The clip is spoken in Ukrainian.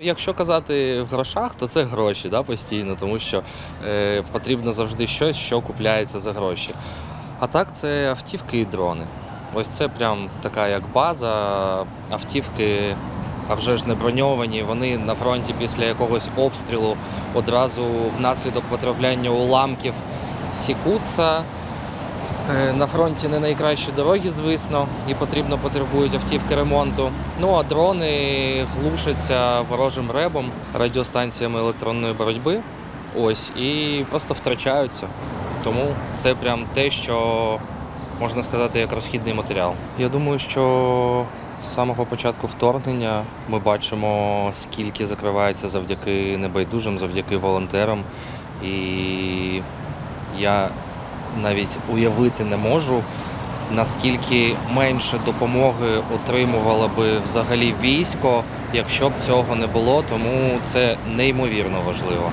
Якщо казати в грошах, то це гроші да, постійно, тому що е, потрібно завжди щось, що купляється за гроші. А так це автівки і дрони. Ось це прям така як база. Автівки, а вже ж не броньовані. Вони на фронті після якогось обстрілу одразу внаслідок потрапляння уламків сікуться. Е, На фронті не найкращі дороги, звісно, і потрібно потребують автівки ремонту. Ну а дрони глушаться ворожим ребом, радіостанціями електронної боротьби. Ось і просто втрачаються. Тому це прям те, що можна сказати як розхідний матеріал. Я думаю, що з самого початку вторгнення ми бачимо, скільки закривається завдяки небайдужим, завдяки волонтерам. І я навіть уявити не можу, наскільки менше допомоги отримувало би взагалі військо, якщо б цього не було, тому це неймовірно важливо.